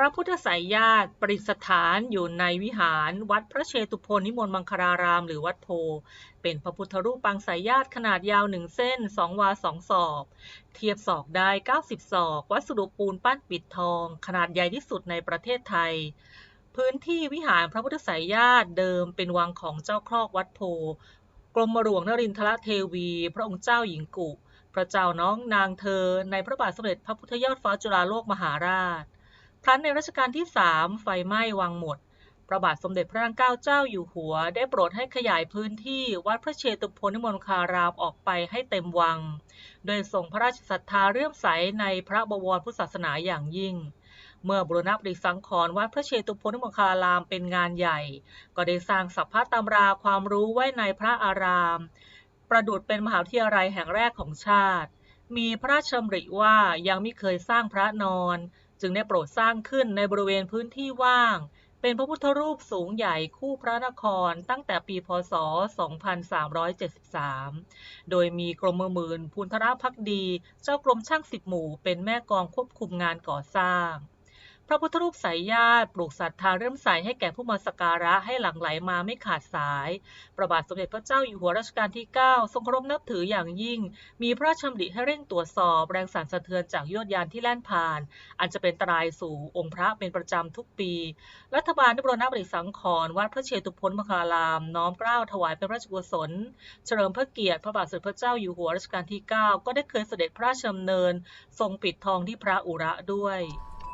ระพุทธไสยญาติประดิษฐานอยู่ในวิหารวัดพระเชตุพนนิมนต์มังคลาราม หรือวัดโพ เป็นพระพุทธรูปปางสายญาติขนาดยาวหนึ่งเส้นสองวาสองศอก เทียบศอกได้ 90 ศอก วัสดุปูนปั้นปิดทอง ขนาดใหญ่ที่สุดในประเทศไทยพื้นที่วิหารพระพุทธไสยญาติเดิมเป็นวังของเจ้าครอกวัดโพ กรมหลวงนรินทรเทวี พระองค์เจ้าหญิงกุ พระเจ้าน้องนางเธอในพระบาทสมเด็จพระพุทธยอดฟ้าจุฬาโลกมหาราช ครั้นในรัชกาลที่สามไฟไหม้วังหมด พระบาทสมเด็จพระนางเกล้าเจ้าอยู่หัว ได้โปรดให้ขยายพื้นที่วัดพระเชตุพนนิมนต์คารามออกไปให้เต็มวัง โดยทรงพระราชศรัทธาเรื่อมใสในพระบวรพุทธศาสนาอย่างยิ่ง เมื่อบุรณปฏิสังขรณ์วัดพระเชตุพนนิมนต์คารามเป็นงานใหญ่ ก็ได้สร้างสัพพะตำราความรู้ไว้ในพระอาราม ประดุจเป็นมหาวิทยาลัยแห่งแรกของชาติ มีพระราชดำริว่ายังไม่เคยสร้างพระนอน จึงได้โปรดสร้างขึ้นในบริเวณพื้นที่ว่าง เป็นพระพุทธรูปสูงใหญ่คู่พระนครตั้งแต่ปีพศ 2373 โดยมีกรมมือมื่นภูนทรพักดี เจ้ากรมช่างสิบหมู่เป็นแม่กองควบคุมงานก่อสร้าง ระพุทธรูปสายญาติปลูกศรัทธาเริ่มใสให้แก่ผู้มาสักการะให้หลั่งไหลมาไม่ขาดสาย ประบาทสมเด็จพระเจ้าอยู่หัวรัชกาลที่ 9 ทรงเคารพนับถืออย่างยิ่ง มีพระราชดำริให้เร่งตรวจสอบแรงสั่นสะเทือนจากยวดยานที่แล่นผ่าน อันจะเป็นอันตรายสู่องค์พระเป็นประจำทุกปี รัฐบาลได้บรณปฏิสังขรณ์วัดพระเชตุพนมคาราม น้อมเกล้าถวายเป็นพระราชกุศล เฉลิมพระเกียรติพระบาทสมเด็จพระเจ้าอยู่หัวรัชกาลที่ 9 ก็ได้เคยเสด็จพระราชดำเนิน ทรงปิดทองที่พระอุระด้วย